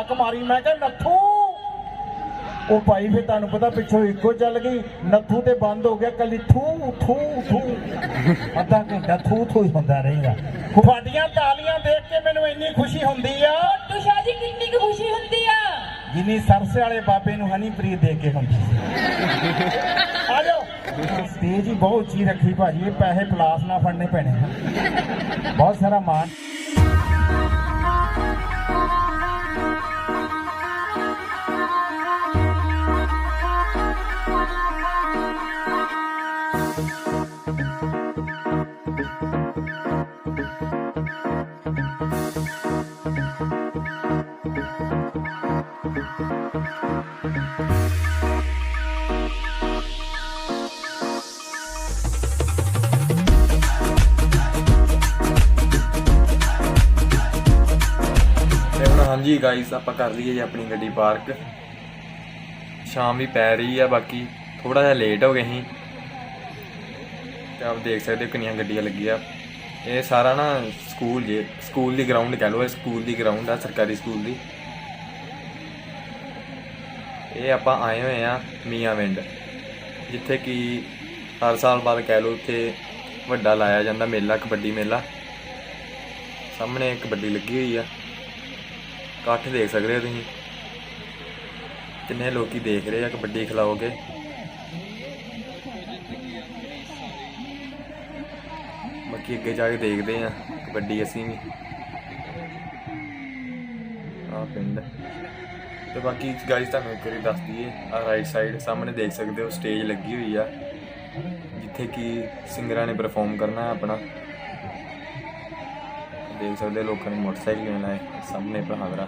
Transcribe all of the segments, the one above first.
ਹਾਕ ਮਾਰੀ। ਮੈਂ ਕਿਹਾ ਨੱਥੂ! ਉਹ ਭਾਈ ਫਿਰ ਤੁਹਾਨੂੰ ਪਤਾ ਪਿੱਛੋਂ ਇੱਕੋ ਚੱਲ ਗਈ। ਨੱਥੂ ਤੇ ਬੰਦ ਹੋ ਗਿਆ ਕੱਲੀ ਥੂ ਥੂ ਥੂ। ਅੱਧਾ ਘੰਟਾ ਥੂ ਥੂ ਹੀ ਹੁੰਦਾ ਰਹੇਗਾ। ਤੁਹਾਡੀਆਂ ਤਾਲੀਆਂ ਦੇਖ ਕੇ ਮੈਨੂੰ ਇੰਨੀ ਖੁਸ਼ੀ ਹੁੰਦੀ ਆ। ਤੁਸ਼ਾ ਜੀ ਕਿੰਨੀ ਕੁ ਖੁਸ਼ੀ ਹੁੰਦੀ ਆ? ਜਿੰਨੀ ਸਰਸੇ ਵਾਲੇ ਬਾਬੇ ਨੂੰ ਹਨੀਪ੍ਰੀਤ ਦੇ ਕੇ ਹੁੰਦੀ ਆ ਜਾਓ। ਸਟੇਜ ਹੀ ਬਹੁਤ ਉੱਚੀ ਰੱਖੀ ਭਾਜੀ ਇਹ ਪੈਸੇ ਪਲਾਸ ਨਾ ਫੜਨੇ ਪੈਣੇ। ਬਹੁਤ ਸਾਰਾ ਮਾਨ ਹਾਂਜੀ ਗਾਈਸ ਆਪਾਂ ਕਰ ਲਈਏ ਜੀ ਆਪਣੀ ਗੱਡੀ ਪਾਰਕ ਸ਼ਾਮ ਵੀ ਪੈ ਰਹੀ ਆ, ਬਾਕੀ ਥੋੜਾ ਜਿਹਾ ਲੇਟ ਹੋ ਗਏ ਸੀ। ਤੇ ਆਪ ਦੇਖ ਸਕਦੇ ਹੋ ਕਿੰਨੀਆਂ ਗੱਡੀਆਂ ਲੱਗੀਆਂ। ਇਹ ਸਾਰਾ ਨਾ ਸਕੂਲ ਜੇ ਸਕੂਲ ਦੀ ਗਰਾਊਂਡ ਕਹਿ ਲਓ, ਇਹ ਸਕੂਲ ਦੀ ਗਰਾਊਂਡ ਆ, ਸਰਕਾਰੀ ਸਕੂਲ ਦੀ। ਇਹ ਆਪਾਂ ਆਏ ਹੋਏ ਆ ਮੀਆਂਵਿੰਡ ਜਿੱਥੇ ਕਿ ਹਰ ਸਾਲ ਬਾਅਦ ਕਹਿ ਲਓ ਉੱਥੇ ਵੱਡਾ ਲਾਇਆ ਜਾਂਦਾ ਮੇਲਾ, ਕਬੱਡੀ ਮੇਲਾ। ਸਾਹਮਣੇ ਕਬੱਡੀ ਲੱਗੀ ਹੋਈ ਆ। ਇਕੱਠ ਦੇਖ ਸਕਦੇ ਹੋ ਤੁਸੀਂ। ਕਿੰਨੇ ਲੋਕੀ ਦੇਖ ਰਹੇ ਆ, ਕਬੱਡੀ ਖਿਲਾਓਗੇ ਬਾਕੀ ਅੱਗੇ ਜਾ ਕੇ ਦੇਖਦੇ ਆ, ਕਬੱਡੀ ਅਸੀਂ ਵੀ। ਆ ਪਿੰਡ। ਤੇ ਬਾਕੀ ਗਾਈਸ ਤੁਹਾਨੂੰ ਇੱਕ ਵਾਰੀ ਦੱਸ ਦਈਏ ਆ ਰਾਈਟ ਸਾਈਡ ਸਾਹਮਣੇ ਦੇਖ ਸਕਦੇ ਹੋ ਸਟੇਜ ਲੱਗੀ ਹੋਈ ਆ। ਜਿੱਥੇ ਕਿ ਸਿੰਗਰਾਂ ਨੇ ਪਰਫਾਰਮ ਕਰਨਾ ਹੈ ਆਪਣਾ। ਦੇਖ ਸਕਦੇ ਲੋਕਾਂ ਨੇ ਮੋਟਰਸਾਈਕਲ ਲੈਣ ਲਾਏ ਸਾਹਮਣੇ ਭਰਾਵਰਾ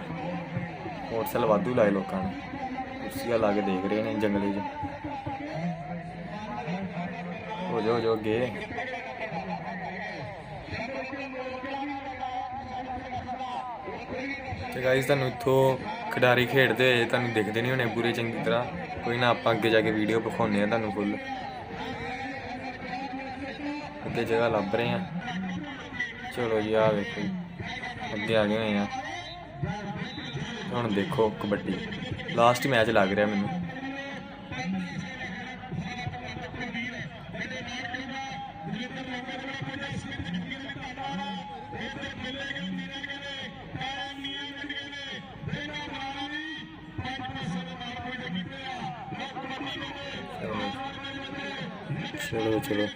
ਮੋਟਰਸਾਈਕਲ ਵਾਧੂ ਲਾਏ ਲੋਕਾਂ ਨੇ। ਕੁਰਸੀਆਂ ਲਾ ਕੇ ਦੇਖ ਰਹੇ ਨੇ ਜੰਗਲੇ 'ਚ। ਹੋ ਜਾਓ ਹੋ ਜਾਓ ਤੇ ਗਾਇਸ ਤੁਹਾਨੂੰ ਇੱਥੋਂ ਖਿਡਾਰੀ ਖੇਡਦੇ ਹੋਏ ਤੁਹਾਨੂੰ ਦਿਖਦੇ ਨਹੀਂ ਹੋਣੇ ਪੂਰੇ ਚੰਗੀ ਤਰ੍ਹਾਂ। ਕੋਈ ਨਾ ਆਪਾਂ ਅੱਗੇ ਜਾ ਕੇ ਵੀਡੀਓ ਵਿਖਾਉਂਦੇ ਆ ਤੁਹਾਨੂੰ ਫੁੱਲ ਅੱਗੇ ਜਗ੍ਹਾ ਲੱਭ ਰਹੇ ਆ ਚਲੋ ਜੀ ਆ ਵੇਖੋ ਅੱਗੇ ਆ ਗਏ ਹੋਏ ਆ। ਹੁਣ ਦੇਖੋ ਕਬੱਡੀ। ਲਾਸਟ ਮੈਚ ਲੱਗ ਰਿਹਾ ਮੈਨੂੰ। ਚਲੋ ਚਲੋ।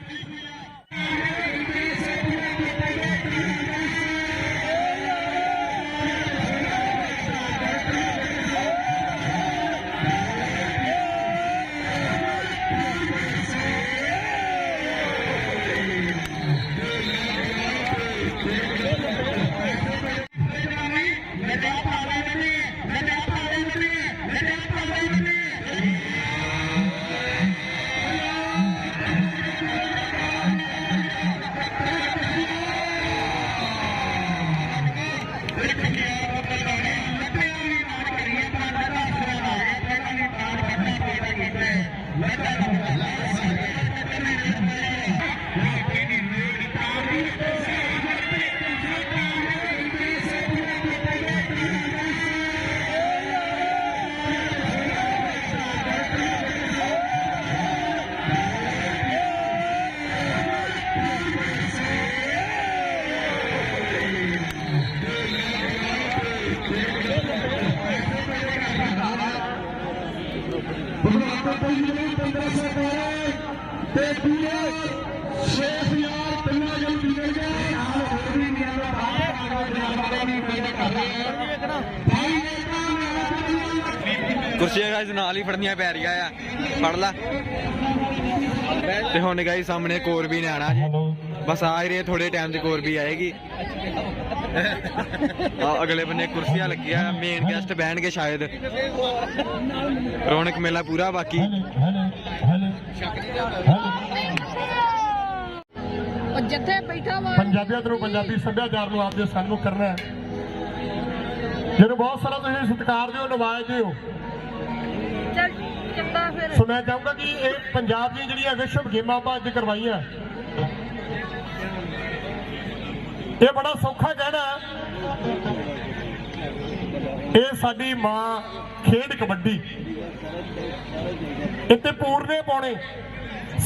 ਫੜਨੀਆਂ ਪੈ ਰਹੀਆਂ ਆ। ਫੜ ਲਾ। ਤੇ ਹੁਣ ਗਾਇਸ ਸਾਹਮਣੇ ਕੋਰ ਵੀ ਨੇ ਆਣਾ ਜੀ। ਬਸ ਆ ਹੀ ਰਹੇ ਥੋੜੇ ਟਾਈਮ 'ਚ ਕੋਰ ਵੀ ਆਏਗੀ। ਆ ਅਗਲੇ ਬੰਨੇ ਕੁਰਸੀਆਂ ਲੱਗੀਆਂ ਮੇਨ ਗੈਸਟ ਬਹਿਣਗੇ ਸ਼ਾਇਦ। ਰੌਣਕ ਮੇਲਾ ਪੂਰਾ ਬਾਕੀ। ਜਿੱਥੇ ਬੈਠਾ ਵਾ। ਪੰਜਾਬੀਅਤ ਨੂੰ ਪੰਜਾਬੀ ਸੱਭਿਆਚਾਰ ਨੂੰ ਆਪਦੇ ਸਨਮੁਖ ਕਰਨਾ ਹੈ। ਜਿਹਨੂੰ ਬਹੁਤ ਸਾਰਾ ਤੁਸੀਂ ਸਤਿਕਾਰ ਦਿਓ ਚੰਗਾ ਫਿਰ ਸੋ ਮੈਂ ਚਾਹੂੰਗਾ ਕਿ ਇਹ ਪੰਜਾਬ ਦੀਆਂ ਜਿਹੜੀਆਂ ਵਿਸ਼ਵ ਗੇਮਾਂ ਆਪਾਂ ਅੱਜ ਕਰਵਾਈਆਂ। ਇਹ ਬੜਾ ਸੌਖਾ ਕਹਿਣਾ ਇਹ ਸਾਡੀ ਮਾਂ ਖੇਡ ਕਬੱਡੀ। ਇੱਥੇ ਪੂਰਨੇ ਪਾਉਣੇ।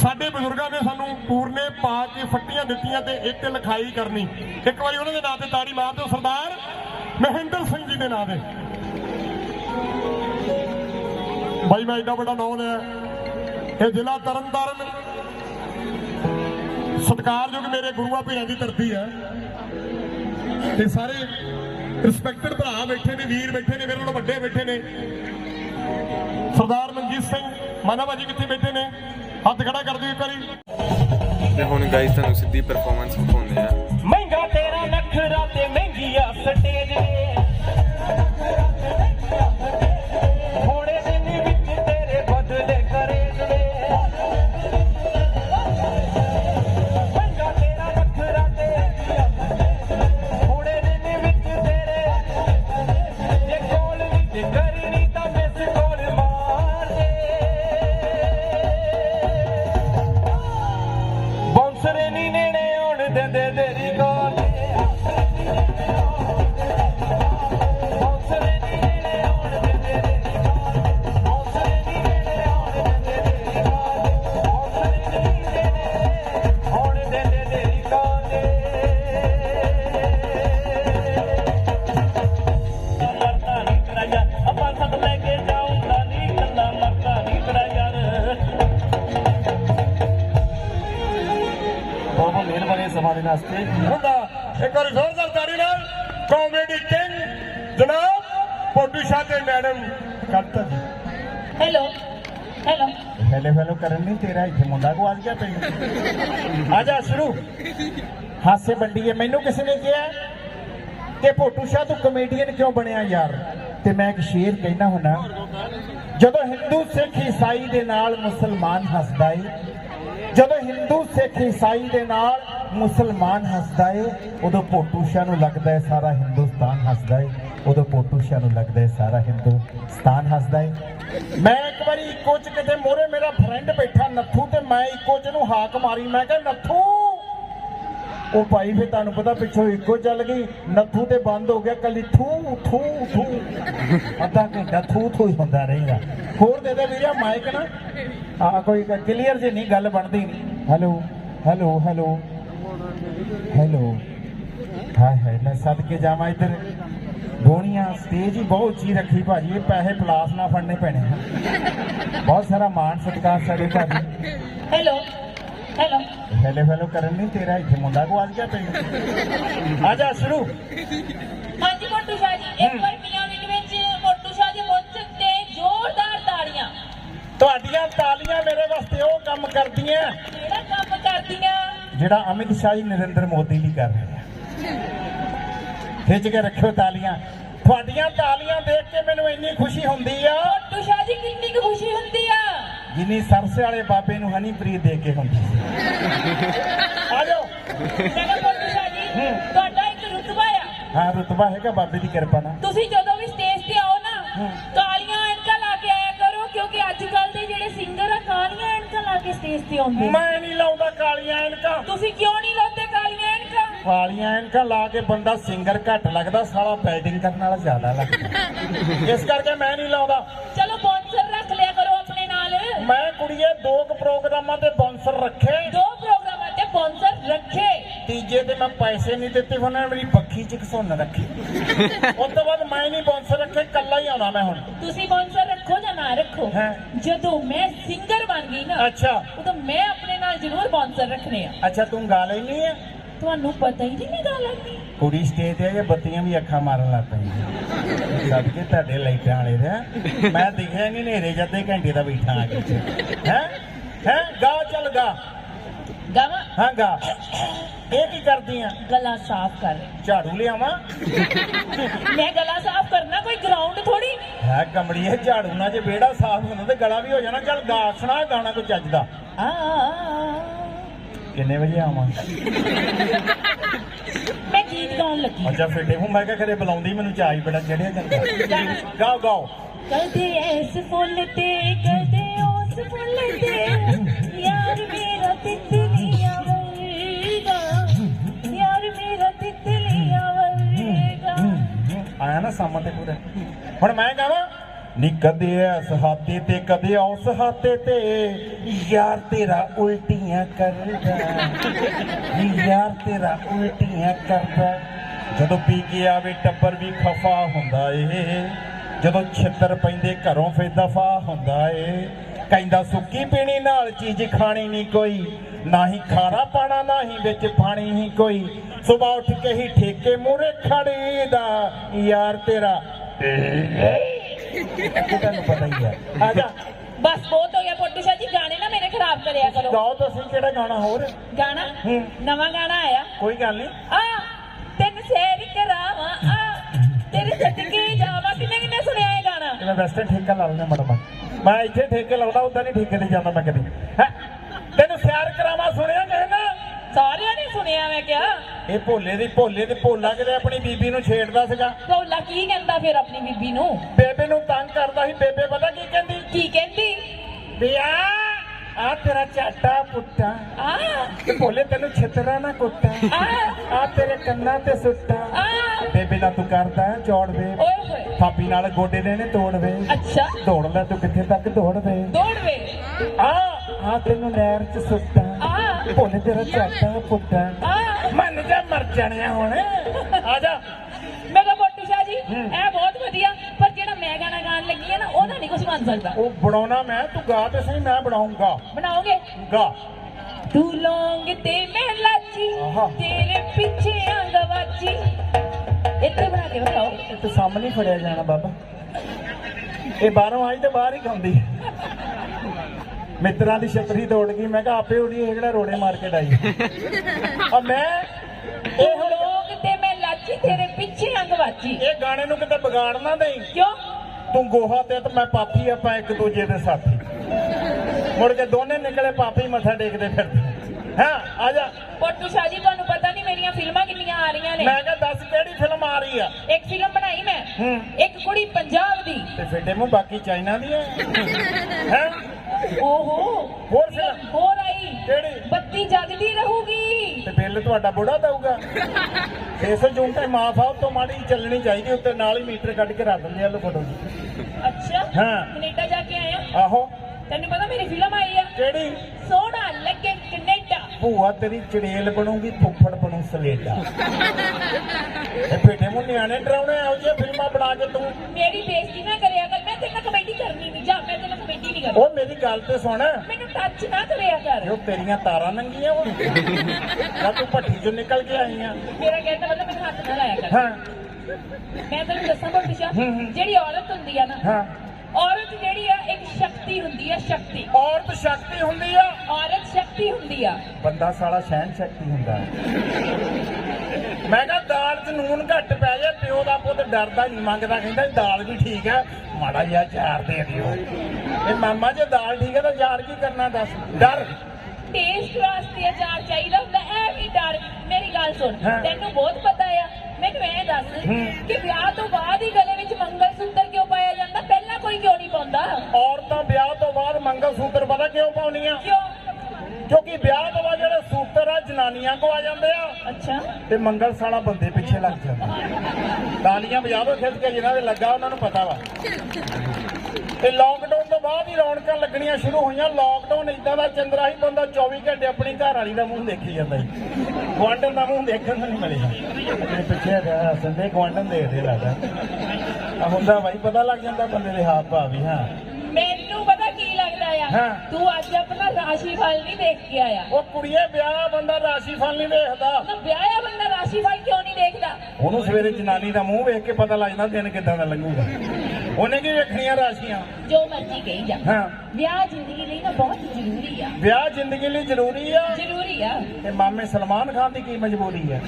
ਸਾਡੇ ਬਜ਼ੁਰਗਾਂ ਨੇ ਸਾਨੂੰ ਪੂਰਨੇ ਪਾ ਕੇ ਫੱਟੀਆਂ ਦਿੱਤੀਆਂ ਤੇ ਇੱਥੇ ਲਿਖਾਈ ਕਰਨੀ। ਇੱਕ ਵਾਰੀ ਉਹਨਾਂ ਦੇ ਨਾਂ ਤੇ ਤਾੜੀ ਮਾਰ ਦਿਓ, ਸਰਦਾਰ ਮਹਿੰਦਰ ਸਿੰਘ ਜੀ ਦੇ ਨਾਂ ਤੇ। ਬਾਈ ਮੈਂ ਐਡਾ ਵੱਡਾ ਨਾਮ ਲਿਆ ਇਹ ਜ਼ਿਲ੍ਹਾ ਤਰਨਤਾਰਨ ਸਤਿਕਾਰਯੋਗ ਮੇਰੇ ਗੁਰੂਆਂ ਪੀਰਾਂ ਦੀ ਧਰਤੀ ਹੈ। ਤੇ ਸਾਰੇ ਰਿਸਪੈਕਟਡ ਭਰਾ ਬੈਠੇ ਨੇ ਵੀਰ ਬੈਠੇ ਨੇ ਮੇਰੇ ਨਾਲੋਂ ਵੱਡੇ ਬੈਠੇ ਨੇ। ਸਰਦਾਰ ਮਨਜੀਤ ਸਿੰਘ ਮਾਨਾ ਭਾਜੀ ਕਿੱਥੇ ਬੈਠੇ ਨੇ? ਹੱਥ ਖੜਾ ਕਰ ਦਿਓ ਇੱਕ ਵਾਰੀ। ਤੇ ਹੁਣ ਗਾਇਸ ਤੁਹਾਨੂੰ ਸਿੱਧੀ ਪਰਫਾਰਮੈਂਸ ਵਿਖਾਉਂਦੇ ਆ ਮਹਿੰਗਾ ਤੇਰਾ ਨਖਰਾ ਤੇ ਮਹਿੰਗੀ ਆ ਸਟੇਜ ਨੇੜੇ ਆਉਣ ਦਿੰਦੇ ਸ਼ਾਹ ਤੇ ਮੈਡਮ ਕਰਤਾ ਜੀ। ਹੈਲੋ ਹੈਲੋ ਪਹਿਲੇ ਪਹਿਲੇ ਕਰਨ ਨਹੀਂ ਤੇਰਾ ਇੱਥੇ ਮੁੰਡਾ ਕੋ ਆ ਗਿਆ ਪਿੰਡ। ਆ ਜਾ ਸ਼ੁਰੂ। ਹਾਸੇ ਵੰਡੀਏ ਮੈਨੂੰ ਕਿਸੇ ਨੇ ਕਿਹਾ ਕਿ ਭੋਟੂ ਸ਼ਾਹ ਤੂੰ ਕਮੇਡੀਅਨ ਕਿਉਂ ਬਣਿਆ ਯਾਰ? ਤੇ ਮੈਂ ਇੱਕ ਸ਼ੇਰ ਕਹਿਣਾ ਹੁੰਨਾ ਜਦੋਂ ਹਿੰਦੂ ਸਿੱਖ ਈਸਾਈ ਦੇ ਨਾਲ ਮੁਸਲਮਾਨ ਹੱਸਦਾ ਏ ਜਦੋਂ ਹਿੰਦੂ ਸਿੱਖ ਈਸਾਈ ਦੇ ਨਾਲ ਮੁਸਲਮਾਨ ਹੱਸਦਾ ਏ ਉਦੋਂ ਭੋਟੂ ਸ਼ਾਹ ਨੂੰ ਲੱਗਦਾ ਹੈ ਸਾਰਾ ਹਿੰਦੁਸਤਾਨ ਹੱਸਦਾ ਏ। ਉਦੋਂ ਭੋਟੂ ਸ਼ਾਹ ਨੂੰ ਲੱਗਦਾ ਹੈ ਸਾਰਾ ਹਿੰਦੁਸਤਾਨ ਹੱਸਦਾ ਹੈ। ਮੈਂ ਇੱਕ ਵਾਰੀ ਇੱਕੋ ਚ ਕਿਤੇ ਮੋਰੇ ਮੇਰਾ ਫਰੈਂਡ ਬੈਠਾ ਨੱਥੂ ਤੇ ਮੈਂ ਇੱਕੋ ਚ ਨੂੰ ਹਾਕ ਮਾਰੀ। ਮੈਂ ਕਿਹਾ, ਨੱਥੂ! ਉਹ ਭਾਈ ਫਿਰ ਤੁਹਾਨੂੰ ਪਤਾ ਪਿੱਛੋਂ ਇੱਕੋ ਚੱਲ ਗਈ। ਨੱਥੂ ਤੇ ਬੰਦ ਹੋ ਗਿਆ, ਕੱਲੀ ਥੂ ਥੂ ਥੂ। ਅੱਧਾ ਘੰਟਾ ਥੂ ਥੂ ਹੀ ਹੁੰਦਾ ਰਹੇਗਾ। ਹੋਰ ਦੇ ਦੇ ਵੀਰਿਆ ਮਾਈਕ ਨਾ। ਆ ਕੋਈ ਕਲੀਅਰ ਜੇ ਨਹੀਂ, ਗੱਲ ਬਣਦੀ ਨਹੀਂ। ਹੈਲੋ ਹੈਲੋ ਹੈਲੋ ਹੈਲੋ ਹਾਏ ਹਾਏ, ਮੈਂ ਸਦਕੇ ਜਾਵਾਂ ਇੱਧਰ। ਗੋਣੀਆਂ ਸਟੇਜ ਹੀ ਬਹੁਤ ਉੱਚੀ ਰੱਖੀ ਭਾਜੀ ਇਹ ਪੈਸੇ ਪਲਾਸ ਨਾ ਫੜਨੇ ਪੈਣੇ ਆ। ਬਹੁਤ ਸਾਰਾ ਮਾਣ ਸਤਿਕਾਰ ਸਾਡੇ ਭਾਜੀ ਹੈਲੋ ਹੈਲੋ ਹੈਲੇ ਫੈਲੋ ਕਰਨ ਨਹੀਂ ਤੇਰਾ ਇੱਥੇ ਮੁੰਡਾ ਕੋ ਆ ਗਿਆ ਪਿੰਡ। ਆ ਜਾ ਸ਼ੁਰੂ। ਹਾਂਜੀ ਮੋਟੂ ਸ਼ਾਹ ਜੀ ਇੱਕ ਵਾਰ ਮੀਆਂ ਮਿੰਟ ਵਿੱਚ ਮੋਟੂ ਸ਼ਾਹ ਦੇ ਮੁੱਛ ਤੇ ਜ਼ੋਰਦਾਰ ਤਾੜੀਆਂ। ਤੁਹਾਡੀਆਂ ਤਾਲੀਆਂ ਮੇਰੇ ਵਾਸਤੇ ਉਹ ਕੰਮ ਕਰਦੀਆਂ। ਕਿਹੜਾ ਕੰਮ ਕਰਦੀਆਂ? ਜਿਹੜਾ ਅਮਿਤ ਸ਼ਾਹ ਜੀ ਨਰਿੰਦਰ ਮੋਦੀ ਲਈ ਕਰ ਰਹੇ ਆ। ਖਿੱਚ ਕੇ ਰੱਖਿਓ ਤਾਲੀਆਂ। ਤੁਹਾਡੀਆਂ ਤਾਲੀਆਂ ਦੇਖ ਕੇ ਮੈਨੂੰ ਇੰਨੀ ਖੁਸ਼ੀ ਹੁੰਦੀ ਆ। ਸ਼ਾਹ ਜੀ ਕਿੰਨੀ ਕੁ ਖੁਸ਼ੀ ਹੁੰਦੀ ਆ? ਜਿੰਨੀ ਸਰਸੇ ਵਾਲੇ ਬਾਬੇ ਨੂੰ ਹਨੀਪ੍ਰੀਤ ਦੇ ਕੇ ਹੁੰਦੀ ਆ ਜਾਓ ਜੀ ਤੁਹਾਡਾ ਇੱਕ ਰੁਤਬਾ ਆ। ਹਾਂ ਰੁਤਬਾ ਹੈਗਾ ਬਾਬੇ ਦੀ ਕਿਰਪਾ ਨਾਲ। ਤੁਸੀਂ ਜਦੋਂ ਵੀ ਸਟੇਜ ਤੇ ਆਓ ਨਾ ਕਾਲੀਆਂ ਐਨਕਾਂ ਲਾ ਕੇ ਆਇਆ ਕਰੋ ਕਿਉਂਕਿ ਅੱਜ ਕੱਲ ਦੇ ਜਿਹੜੇ ਸਿੰਗਰ ਆ ਕਾਲੀਆਂ ਐਨਕਾਂ ਲਾ ਕੇ ਸਟੇਜ ਤੇ ਆਉਂਦੇ ਮੈਂ ਨਹੀਂ ਲਾਉਂਦਾ ਕਾਲੀਆਂ ਐਨਕਾਂ। ਤੁਸੀਂ ਕਿਉਂ ਨਹੀਂ ਲਾਉਂਦੇ? ਕਾਲੀਆਂ ਐਨਕਾਂ ਲਾ ਕੇ ਬੰਦਾ ਸਿੰਗਰ ਘੱਟ ਲੱਗਦਾ ਸਾਲਾ ਬੈਟਿੰਗ ਕਰਨ ਵਾਲਾ ਜ਼ਿਆਦਾ ਲੱਗਦਾ। ਇਸ ਕਰਕੇ ਮੈਂ ਨਹੀਂ ਲਾਉਂਦਾ। ਚਲੋ ਬੌਂਸਰ ਰੱਖ ਲਿਆ ਕਰੋ ਆਪਣੇ ਨਾਲ। ਮੈਂ ਕੁੜੀਏ ਦੋ ਕੁ ਪ੍ਰੋਗਰਾਮਾਂ ਤੇ ਬਾਉਂਸਰ ਰੱਖੇ। ਦੋ ਪ੍ਰੋਗਰਾਮਾਂ ਤੇ ਬੌਂਸਰ ਰੱਖੇ। ਤੀਜੇ ਤੇ ਮੈਂ ਪੈਸੇ ਨਹੀਂ ਦਿੱਤੇ ਉਹਨਾਂ ਨੇ ਮੇਰੀ ਪੱਖੀ ਚ ਘਸੁੰਨ ਰੱਖੀ। ਉਸ ਤੋਂ ਬਾਅਦ ਮੈਂ ਨਹੀਂ ਬਾਉਂਸਰ ਰੱਖੇ ਕੱਲਾ ਹੀ ਆਉਣਾ ਮੈਂ ਹੁਣ। ਤੁਸੀਂ ਬੌਂਸਰ ਰੱਖੋ ਜਾਂ ਨਾ ਰੱਖੋ ਹੈਂ। ਜਦੋਂ ਮੈਂ ਸਿੰਗਰ ਬਣ ਗਈ ਨਾ ਅੱਛਾ। ਉਦੋਂ ਮੈਂ ਆਪਣੇ ਨਾਲ ਜ਼ਰੂਰ ਬੌਂਸਰ ਰੱਖਣੇ ਆ। ਅੱਛਾ ਤੂੰ ਗਾ ਲੈਣੀ ਆ ਤੁਹਾਨੂੰ ਪਤਾ ਹੀ ਨਹੀਂ ਮੈਂ ਗਾ ਲੈਂਦੀ ਕੁੜੀ ਸਟੇਜ ਤੇ ਆ ਇਹ ਬੱਤੀਆਂ ਵੀ ਅੱਖਾਂ ਮਾਰਨ ਲੱਗ ਪਈਆਂ ਸੱਦ ਕੇ ਤੁਹਾਡੇ ਲਾਈਟਾਂ ਵਾਲੇ ਦੇ ਮੈਂ ਦਿਖਿਆ ਨਹੀਂ ਨੇਰੇ ਜੱਦੇ ਘੰਟੇ ਦਾ ਬੈਠਾ ਆ ਕੇ ਹੈ? ਹੈ? ਗਾ ਚੱਲ ਗਾ। ਗਾਵਾਂ ਹਾਂ ਗਾ। ਇਹ ਕੀ ਕਰਦੀ ਆ? ਗਲਾ ਸਾਫ਼ ਕਰ। ਝਾੜੂ ਲਿਆਵਾਂ? ਮੈਂ ਗਲਾ ਸਾਫ਼ ਕਰਨਾ ਕੋਈ ਗਰਾਊਂਡ ਥੋੜੀ ਹੈ ਕਮੜੀਏ ਝਾੜੂ ਨਾਲ ਜੇ ਵਿਹੜਾ ਸਾਫ਼ ਹੁੰਦਾ ਤੇ ਗਲਾ ਵੀ ਹੋ ਜਾਣਾ। ਚੱਲ ਗਾ ਸੁਣਾ ਗਾਣਾ ਕੋਈ ਚੱਜ ਦਾ। ਆ। ਕਿੰਨੇ ਵਜੇ ਆਵਾਂ ਮੈਂ ਗੀਤ ਗਾਉਣ ਲੱਗੀ। ਅੱਛਾ ਫਿੱਟੇ ਹੂੰ ਮੈਂ ਕਿਹਾ ਖਰੇ ਬੁਲਾਉਂਦੀ ਮੈਨੂੰ ਚਾਹ ਹੀ ਬੜਾ ਚੜਿਆ ਜਾਂਦਾ ਗਾਓ ਗਾਓ। ਕਦੇ ਐਸ ਫੁੱਲ ਤੇ ਕਦੇ ਉਸ ਫੁੱਲ ਤੇ। ਯਾਰ ਮੇਰਾ ਤਿਤਲੀਆਂ ਵਰਗਾ ਯਾਰ ਮੇਰਾ ਤਿਤਲੀਆਂ ਵਰਗਾ। ਆਇਆ ਨਾ ਸਾਮਾਂ ਤੇ ਪੂਰਾ। ਹੁਣ ਮੈਂ ਕਹਾਂ ਨੀ ਕਦੇ ਇਸ ਹਾਤੇ ਤੇ, ਕਦੇ ਉਸ ਹਾਤੇ ਤੇ। ਯਾਰ ਤੇਰਾ ਉਲਟੀਆਂ ਕਰਦਾ। ਨੀ ਯਾਰ ਤੇਰਾ ਉਲਟੀਆਂ ਕਰਦਾ। ਜਦੋਂ ਪੀ ਕੇ ਆਵੇ ਟੱਬਰ ਵੀ ਖਫਾ ਹੁੰਦਾ ਏ। ਜਦੋਂ ਛਿੱਤਰ ਪੈਂਦੇ ਘਰੋਂ ਫੇ ਦਫਾ ਹੁੰਦਾ ਏ। ਕਹਿੰਦਾ ਸੁੱਕੀ ਪੀਣੀ ਨਾਲ ਚੀਜ਼ ਖਾਣੀ ਨਹੀਂ ਕੋਈ। ਨਾ ਹੀ ਖਾਰਾ ਪਾਣਾ, ਨਾ ਹੀ ਵਿੱਚ ਪਾਣੀ ਹੀ ਕੋਈ। ਸਵੇਰ ਉੱਠ ਕੇ ਹੀ ਠੇਕੇ ਮੂਰੇ ਖੜੀਦਾ। ਯਾਰ ਤੇਰਾ ਇਹ ਤੁਹਾਨੂੰ ਪਤਾ ਹੀ ਹੈ। ਆ ਜਾ ਬਸ ਬਹੁਤ ਹੋ ਗਿਆ ਪੋਟੂ ਸ਼ਾਹ ਜੀ ਗਾਣੇ ਨਾ ਮੇਰੇ ਖਰਾਬ ਕਰਿਆ ਕਰੋ। ਗਾਓ ਤੁਸੀਂ ਕਿਹੜਾ ਗਾਣਾ ਹੋਰ? ਗਾਣਾ? ਹੂੰ। ਨਵਾਂ ਗਾਣਾ ਆਇਆ। ਕੋਈ ਗੱਲ ਨਹੀਂ। ਆ ਤੈਨੂੰ ਸੇਰ ਕਰਾਵਾਂ ਆ ਤੇਰੇ ਸਦਕੇ ਜਾਵਾਂ ਕਿੰਨੇ ਕਿੰਨੇ ਸੁਣਿਆ ਇਹ ਗਾਣਾ? ਤੇ ਮੈਂ ਵੈਸਟਰਨ ਠੇਕਾ ਲਾ ਲੈਣਾ ਮੜਮਾ ਮੈਂ ਇੱਥੇ ਠੇਕੇ ਲਾਉਂਦਾ ਉਦਾਂ ਨਹੀਂ ਠੇਕੇ ਤੇ ਜਾਂਦਾ ਮੈਂ ਕਦੀ। ਹੈ? ਤੈਨੂੰ ਸਿਆਰ ਕਰਾਵਾ ਸੁਣਿਆ ਕਿਸੇ ਨੇ ਸਾਰਿਆਂ ਨੇ ਸੁਣਿਆ ਮੈਂ ਕਿਹਾ। ਇਹ ਭੋਲੇ ਦੀ ਭੋਲੇ ਤੇ ਭੋਲਾ ਕਿਤੇ ਆਪਣੀ ਬੀਬੀ ਨੂੰ ਛੇੜਦਾ ਸੀਗਾ। ਭੋਲਾ ਕੀ ਕਹਿੰਦਾ ਫਿਰ ਆਪਣੀ ਬੀਬੀ ਨੂੰ? ਬੇਬੇ ਨੂੰ ਤੰਗ ਕਰਦਾ ਸੀ। ਬੇਬੇ ਪਤਾ ਕੀ ਕਹਿੰਦੀ? ਕੀ ਕਹਿੰਦੀ? ਬਿਆ ਆ ਤੇਰਾ ਚਾਟਾ ਪੁੱਟਾ। ਆ। ਤੇ ਭੋਲੇ ਤੈਨੂੰ ਛਿੱਤਰਾ ਨਾ ਕੁੱਟਾ। ਆ। ਤੇਰੇ ਕੰਨਾਂ ਤੇ ਸੁੱਟਾ। ਬੇਬੇ ਦਾ ਤੂੰ ਕਰਦਾ ਹੈ ਚੌੜ ਵੇ ਓਏ ਹੋਏ। ਥਾਪੀ ਨਾਲ ਗੋਡੇ ਦੇ ਨੇ ਤੋੜ ਵੇ ਅੱਛਾ। ਦੌੜ ਲੈ ਤੂੰ ਕਿੱਥੇ ਤੱਕ ਦੌੜ ਵੇ ਦੌੜ ਵੇ ਆ ਆ ਤੈਨੂੰ ਨਹਿਰ ਚ ਸੁੱਟਾ। ਆ। ਭੋਲੇ ਤੇਰਾ ਚਾਟਾ ਪੁੱਟਾ। ਆ। ਮੰਨ ਜਾ ਮਰ ਜਾਣਿਆ ਹੁਣ। ਆ ਜੀ। ਇਹ ਬਹੁਤ ਵਧੀਆ ਪਰ ਜਿਹੜਾ ਮੈਂ ਗਾਣਾ ਗਾਣ ਲੱਗੀ ਆ ਨਾ ਉਹਦਾ ਨਹੀਂ ਕੁਝ ਬਣ ਸਕਦਾ। ਉਹ ਬਣਾਉਣਾ ਮੈਂ ਤੂੰ ਗਾ ਤੇ ਸਹੀ ਮੈਂ ਬਣਾਉਂਗਾ। ਬਣਾਓਗੇ? ਗਾ। ਤੂੰ ਲੌਂਗ ਤੇ ਮੈਂ ਲਾਚੀ। ਤੇਰੇ ਪਿੱਛੇ ਅੰਗਵਾਚੀ ਇੱਥੇ ਬਣਾ ਕੇ ਬਤਾਓ ਤੇ ਸਾਹਮਣੇ ਹੀ ਫੜਿਆ ਜਾਣਾ ਬਾਬਾ। ਇਹ ਬਾਹਰੋਂ ਆਈ ਤੇ ਬਾਹਰ ਹੀ ਖਾਂਦੀ। ਮਿੱਤਰਾਂ ਦੀ ਛਤਰੀ ਤੋੜ ਗਈ। ਮੈਂ ਕਿਹਾ ਆਪੇ ਉਹਦੀ ਇਹ ਜਿਹੜਾ ਰੋੜੇ ਮਾਰ ਕੇ ਡਾਈ। ਆ ਮੈਂ ਇਹ ਹੁਣ- ਪਿੱਛੇ ਅੰਗਵਾਚੀ ਇਹ ਗਾਣੇ ਨੂੰ ਕਿਤੇ ਵਿਗਾੜ ਨਾ ਦੇਈ। ਕਿਉਂ? ਤੂੰ ਗੋਹਾ ਤੇ ਤੇ ਮੈਂ ਪਾਪੀ ਆਪਾਂ ਇੱਕ ਦੂਜੇ ਦੇ ਸਾਥੀ। ਮੁੜ ਕੇ ਦੋਨੇ ਨਿਕਲੇ ਪਾਪੀ ਮੱਥਾ ਟੇਕਦੇ ਫਿਰਦੇ। ਹਾਂ ਆ ਜਾ। ਪੋਟੂ ਸ਼ਾਹ ਜੀ ਤੁਹਾਨੂੰ ਪਤਾ ਨਹੀਂ ਮੇਰੀਆਂ ਫਿਲਮਾਂ ਕਿੰਨੀਆਂ ਆ ਰਹੀਆਂ ਨੇ। ਮੈਂ ਕਿਹਾ ਦੱਸ ਕਿਹੜੀ ਫਿਲਮ ਆ ਰਹੀ ਆ? ਇੱਕ ਫਿਲਮ ਬਣਾਈ ਮੈਂ। ਇੱਕ ਕੁੜੀ ਪੰਜਾਬ ਦੀ। ਤੇ ਫੇਡੇ ਮੂੰਹ ਬਾਕੀ ਚਾਈਨਾ ਦੀ ਹੈ ਹੈ? ਓਹੋ। ਹੋਰ ਫਿਲਮ ਹੋਰ ਆਈ। ਕਿਹੜੀ? ਬੱਤੀ ਜਗਦੀ ਰਹੂਗੀ। ਤੇ ਬਿੱਲ ਤੁਹਾਡਾ ਬੁੜਾ ਦਊਗਾ। 600 ਯੂਨਿਟ ਮਾਫ ਆ ਤੋਂ ਮਾੜੀ ਚੱਲਣੀ ਚਾਹੀਦੀ ਉੱਤੇ ਨਾਲ ਹੀ ਮੀਟਰ ਕੱਢ ਕੇ ਰੱਖ ਦਿੰਦੇ ਆ ਲੋ ਫੋਟੋ ਅੱਛਾ ਹਾਂ। ਕੈਨੇਡਾ ਜਾ ਕੇ ਆਇਆ ਆਹੋ। ਤੈਨੂੰ ਪਤਾ ਮੇਰੀ ਫਿਲਮ ਆਈ ਆ? ਕਿਹੜੀ? ਸੋਹਣਾ ਲੱਗੇ ਕੈਨੇਡਾ। ਭੂਆ ਤੇਰੀ ਚੜੇਲ ਬਣੂਗੀ ਫੁੱਫੜ ਬਣੂ ਸਲੇਡਾ। ਇਹ ਫੇਡੇ ਮੂੰਹ ਨਿਆਣੇ ਡਰਾਉਣੇ ਜਿਹੀਆਂ ਫਿਲਮਾਂ ਬਣਾ ਕੇ ਤੂੰ। ਮੇਰੀ ਬੇਇੱਜ਼ਤੀ ਨਾ ਕਰਿਆ ਕਰ ਮੈਂ ਤੇਰੇ ਨਾਲ ਕਮੇਡੀ ਕਰਨੀ ਨਹੀਂ ਜਾ ਮੈਂ ਤੇਰੇ ਉਹ ਮੇਰੀ ਗੱਲ ਤੇ ਸੁਣ। ਮੈਨੂੰ ਟੱਚ ਨਾ ਕਰਿਆ ਕਰ। ਜੋ ਤੇਰੀਆਂ ਤਾਰਾਂ ਨੰਗੀਆਂ ਵਾ। ਜਾਂ ਤੂੰ ਭੱਠੀ ਚੋਂ ਨਿਕਲ ਕੇ ਆਈ ਆ। ਮੇਰਾ ਕਹਿਣ ਦਾ ਮਤਲਬ ਮੈਨੂੰ ਹੱਥ ਨਾ ਲਾਇਆ ਕਰ। ਹਾਂ। ਮੈਂ ਤੈਨੂੰ ਦੱਸਾਂ ਹੂੰ। ਜਿਹੜੀ ਔਰਤ ਹੁੰਦੀ ਆ ਨਾ ਹਾਂ। ਔਰਤ ਜਿਹੜੀ ਆ ਇੱਕ ਸ਼ਕਤੀ ਹੁੰਦੀ ਆ ਸ਼ਕਤੀ। ਔਰਤ ਸ਼ਕਤੀ ਹੁੰਦੀ ਆ। ਔਰਤ ਸ਼ਕਤੀ ਹੁੰਦੀ ਆ। ਬੰਦਾ ਸਾਲਾ ਸਹਿਣ ਸ਼ਕਤੀ ਹੁੰਦਾ। ਮੈਂ ਕਿਹਾ ਦਾਲ 'ਚ ਨੂਨ ਘੱਟ ਪੈ ਜਾਏ ਪਿਓ ਦਾ ਪੁੱਤ ਡਰਦਾ ਨਹੀਂ ਮੰਗਦਾ ਕਹਿੰਦਾ ਦਾਲ ਵੀ ਠੀਕ ਹੈ। ਮਾੜਾ ਜਿਹਾ ਚਾਰ ਦੇ ਦਿਓ। ਇਹ ਮਾਮਾ ਜੇ ਦਾਲ ਠੀਕ ਹੈ ਤਾਂ ਯਾਰ ਕੀ ਕਰਨਾ ਦੱਸ। ਡਰ। ਟੇਸਟ ਵਾਸਤੇ ਅਚਾਰ ਚਾਹੀਦਾ ਹੁੰਦਾ ਐ ਵੀ ਡਰ। ਮੇਰੀ ਗੱਲ ਸੁਣ ਹਾਂ। ਤੈਨੂੰ ਬਹੁਤ ਪਤਾ ਆ ਮੈਨੂੰ ਇਹ ਦੱਸ ਹੂੰ। ਕਿ ਵਿਆਹ ਤੋਂ ਬਾਅਦ ਹੀ ਗਲੇ ਵਿੱਚ ਮੰਗਲ ਸੂਤਰ ਕਿਉਂ ਪਾਇਆ ਜਾਂਦਾ? ਪਹਿਲਾਂ ਕੋਈ ਕਿਉਂ ਨਹੀਂ ਪਾਉਂਦਾ? ਔਰਤਾਂ ਵਿਆਹ ਤੋਂ ਬਾਅਦ ਮੰਗਲ ਸੂਤਰ ਪਤਾ ਕਿਉਂ ਪਾਉਣੀਆਂ ਕਿਉਂ? ਕਿਉਂਕਿ ਵਿਆਹ ਤੋਂ ਬਾਅਦ ਜਿਹੜੇ ਸੂਤਰ ਆ ਜਨਾਨੀਆਂ ਕੋ ਆ ਜਾਂਦੇ ਅੱਛਾ। ਤੇ ਮੰਗਲ ਸਾਲਾ ਬੰਦੇ ਪਿੱਛੇ ਲੱਗ ਜਾਂਦਾ। ਤਾਲੀਆਂ ਵਜਾ ਖਿੱਚ ਕੇ ਜਿਨ੍ਹਾਂ ਦੇ ਲੱਗਾ ਉਹਨਾਂ ਨੂੰ ਪਤਾ ਵਾ। ਤੇ ਲੋਕਡਾਊਨ ਤੋਂ ਬਾਅਦ ਹੀ ਰੌਣਕਾਂ ਲੱਗਣੀਆਂ ਸ਼ੁਰੂ ਹੋਈਆਂ। ਲੋਕਡਾਊਨ ਇਦਾਂ ਦਾ ਚੰਦਰਾ ਹੀ ਬੰਦਾ 24 ਘੰਟੇ ਆਪਣੀ ਘਰ ਵਾਲੀ ਦਾ ਮੂੰਹ ਦੇਖੀ ਜਾਂਦਾ ਸੀ ਗੁਆਂਢਣ ਦਾ ਮੂੰਹ ਦੇਖਣ ਨੂੰ ਨਹੀਂ ਮਿਲਿਆ। ਆਪਣੇ ਪਿੱਛੇ ਰਿਹਾ ਸੰਦੇ ਗੁਆਂਢਣ ਦੇਖਦੇ ਲੱਗਦਾ। ਆ ਹੁੰਦਾ ਬਾਈ ਪਤਾ ਲੱਗ ਜਾਂਦਾ ਬੰਦੇ ਦੇ ਹਾਵ ਭਾਵ ਵੀ ਹਾਂ। ਕੀ ਲੱਗਦਾ ਆ ਹਾਂ। ਤੂੰ ਅੱਜ ਆਪਣਾ ਰਾਸ਼ੀ ਫਲ ਨਹੀਂ ਦੇਖ ਕੇ ਆਇਆ। ਉਹ ਕੁੜੀਏ ਵਿਆਹ ਬੰਦਾ ਰਾਸ਼ੀ ਫਲ ਨਹੀਂ ਵੇਖਦਾ। ਨਾ ਵਿਆਹਿਆ ਬੰਦਾ ਰਾਸ਼ੀ ਫਲ ਕਿਉਂ ਨਹੀਂ ਦੇਖਦਾ? ਉਹਨੂੰ ਸਵੇਰੇ ਜਨਾਨੀ ਦਾ ਮੂੰਹ ਵੇਖ ਕੇ ਪਤਾ ਲੱਗ ਜਾਂਦਾ ਦਿਨ ਕਿੱਦਾਂ ਦਾ ਲੰਘੂਗਾ। ਉਹਨੇ ਕੀ ਵੇਖਣੀਆਂ ਰਾਸ਼ੀਆਂ? ਜੋ ਮਰਜ਼ੀ ਕਹੀ ਜਾ। ਹਾਂ। ਵਿਆਹ ਜ਼ਿੰਦਗੀ ਲਈ ਨਾ ਬਹੁਤ ਜ਼ਰੂਰੀ ਆ। ਵਿਆਹ ਜ਼ਿੰਦਗੀ ਲਈ ਜ਼ਰੂਰੀ ਆ? ਜ਼ਰੂਰੀ ਆ। ਤੇ ਮਾਮੇ ਸਲਮਾਨ ਖਾਨ ਦੀ ਕੀ ਮਜਬੂਰੀ ਹੈ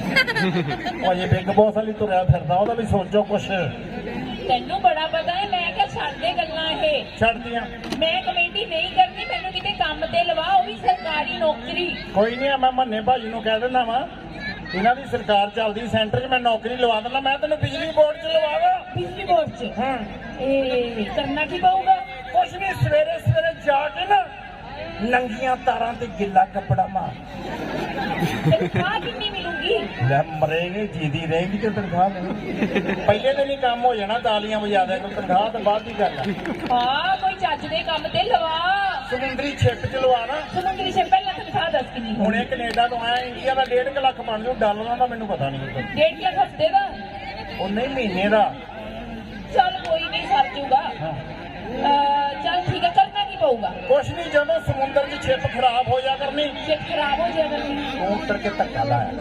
ਉਹ ਇਹ ਬਿੱਗ ਬੌਸ ਵਾਲੀ ਤੁਰਿਆ ਫਿਰਦਾ ਉਹਦਾ ਵੀ ਸੋਚੋ ਕੁਛ। ਤੈਨੂੰ ਬੜਾ ਪਤਾ ਹੈ ਮੈਂ ਕਿਹਾ ਛੱਡ ਦੇ ਗੱਲਾਂ ਇਹ। ਛੱਡਦੀਆਂ ਮੈਂ ਕਮੇਟੀ ਨਹੀਂ ਕਰਨੀ ਮੈਨੂੰ ਕਿਤੇ ਕੰਮ ਤੇ ਲਵਾ ਉਹ ਵੀ ਸਰਕਾਰੀ ਨੌਕਰੀ। ਕੋਈ ਨਹੀਂ ਮੈਂ ਮੰਨੇ ਭਾਜੀ ਨੂੰ ਕਹਿ ਦਿੰਦਾ ਵਾਂ। ਇਹਨਾਂ ਦੀ ਸਰਕਾਰ ਚੱਲਦੀ ਸੈਂਟਰ 'ਚ ਮੈਂ ਨੌਕਰੀ ਲਵਾ ਦਿੰਦਾ ਮੈਂ ਤੈਨੂੰ ਬਿਜਲੀ ਬੋਰਡ 'ਚ ਲਵਾਵਾਂ ਬਿਜਲੀ ਬੋਰਡ 'ਚ? ਹਾਂ। ਇਹ ਕਰਨਾ ਕੀ ਪਊਗਾ? ਕੁਛ ਨਹੀਂ ਸਵੇਰੇ ਸਵੇਰੇ ਜਾ ਕੇ ਨਾ ਨੰਗੀਆਂ ਤਾਰਾਂ ਤੇ ਗਿੱਲਾ ਕੱਪੜਾ ਮਾਰ। ਤਨਖਾਹ ਕਿੰਨੀ ਮਿਲੂਗੀ? ਲੈ ਮਰੇਗੇ ਜੀਦੀ ਰਹੇਗੀ ਤੇ ਤਨਖਾਹ ਮਿਲੇਗੀ ਪਹਿਲੇ ਦਿਨ ਹੀ ਕੰਮ ਹੋ ਜਾਣਾ ਤਾਲੀਆਂ ਵਜਾ ਦਿਆ ਕਰੋ ਤਨਖਾਹ ਤਾਂ ਬਾਅਦ ਦੀ ਗੱਲ ਹੈ ਹਾਂ ਕੋਈ ਚੱਜ ਦੇ ਕੰਮ ਤੇ ਲਵਾ। ਸਮੁੰਦਰੀ ਛਿੱਪ ਚ ਲਵਾ ਨਾ। ਸਮੁੰਦਰੀ ਸੇ ਪਹਿਲਾਂ ਤਨਖਾਹ ਦੱਸ ਕਿੰਨੀ ਹੋਣੀ ਕੈਨੇਡਾ ਤੋਂ ਆਇਆ ਇੰਡੀਆ ਦਾ 1.5 ਲੱਖ ਬਣ ਜੂ ਡਾਲਰਾਂ ਦਾ ਮੈਨੂੰ ਪਤਾ ਨਹੀਂ। ਡੇਢ ਲੱਖ ਹਫ਼ਤੇ ਦਾ ਉਹ ਨਹੀਂ ਮਹੀਨੇ ਦਾ। ਕਰਨਾ ਕੀ ਪਊਗਾ ਕੁਛ ਨਹੀਂ ਜਦੋਂ ਸਮੁੰਦਰ ਦੀ ਛਿੱਪ ਖਰਾਬ ਹੋ ਜਾ ਕਰਨੀ ਜੇ ਖਰਾਬ ਹੋ ਜਾਏ ਅਗਰ ਉਹ ਉੱਤਰ ਕੇ ਧੱਕਾ ਲਾਇਆ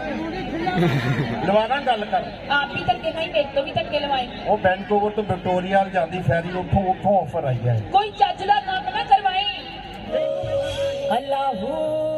ਲਵਾਣਾ ਗੱਲ ਕਰ ਆਪ ਹੀ ਧੱਕੇ ਨਹੀਂ ਮੇਰੇ ਤੋਂ ਵੀ ਧੱਕੇ ਲਵਾਏ ਉਹ ਵੈਨਕੂਵਰ ਤੋਂ ਵਿਕਟੋਰੀਆ ਵੱਲ ਜਾਂਦੀ ਫੈਰੀ ਉੱਥੋਂ ਉੱਥੋਂ ਆਫਰ ਆਈ ਹੈ ਕੋਈ ਚੱਜ ਦਾ ਕੰਮ ਨਾ ਕਰਵਾਈ ਅੱਲਾਹੂ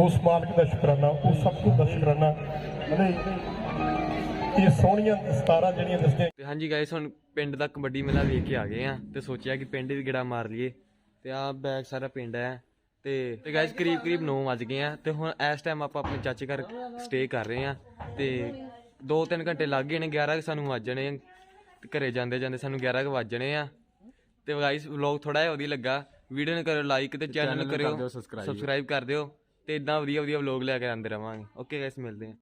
ਉਸ ਮਾਲਕ ਦਾ ਸ਼ੁਕਰਾਨਾ ਉਹ ਸਭ ਤੋਂ ਦਾ ਸ਼ੁਕਰਾਨਾ। ਅਤੇ ਇਹ ਸੋਹਣੀਆਂ ਦਸਤਾਰਾਂ ਜਿਹੜੀਆਂ ਦੱਸਦੇ ਤੇ ਹਾਂਜੀ ਗਾਇਸ ਹੁਣ ਪਿੰਡ ਦਾ ਕਬੱਡੀ ਮੇਲਾ ਵੇਖ ਕੇ ਆ ਗਏ ਆ ਤੇ ਸੋਚਿਆ ਕਿ ਪਿੰਡ ਵੀ ਗੇੜਾ ਮਾਰ ਲਈਏ। ਤੇ ਆ ਬੈਕ ਸਾਰਾ ਪਿੰਡ ਹੈ ਤੇ ਤੇ ਗਾਇਸ ਕਰੀਬ ਕਰੀਬ 9 ਵੱਜ ਗਏ ਆ। ਤੇ ਹੁਣ ਇਸ ਟਾਈਮ ਆਪਾਂ ਆਪਣੇ ਚਾਚੇ ਘਰ ਸਟੇ ਕਰ ਰਹੇ ਆ। ਤੇ 2-3 ਘੰਟੇ ਲੱਗ ਗਏ ਨੇ 11 ਕੁ ਸਾਨੂੰ ਵੱਜ ਜਾਣੇ ਆ। ਤੇ ਘਰੇ ਜਾਂਦੇ ਜਾਂਦੇ ਸਾਨੂੰ 11 ਕੁ ਵੱਜ ਜਾਣੇ ਆ। ਤੇ ਗਾਇਸ ਵਲੌਗ ਥੋੜਾ ਜਿਹਾ ਵਧੀਆ ਲੱਗਾ। ਵੀਡੀਓ ਨੂੰ ਕਰੋ ਲਾਈਕ ਤੇ ਚੈਨਲ ਨੂੰ ਕਰਿਓ ਸਬਸਕ੍ਰਾਈਬ ਕਰ ਦਿਓ। ਤੇ ਇਦਾਂ ਵਧੀਆ ਵਧੀਆ ਵਲੌਗ ਲੈ ਕੇ ਆਉਂਦੇ ਰਵਾਂਗੇ। ਓਕੇ ਗਾਇਸ ਮਿਲਦੇ ਹਾਂ।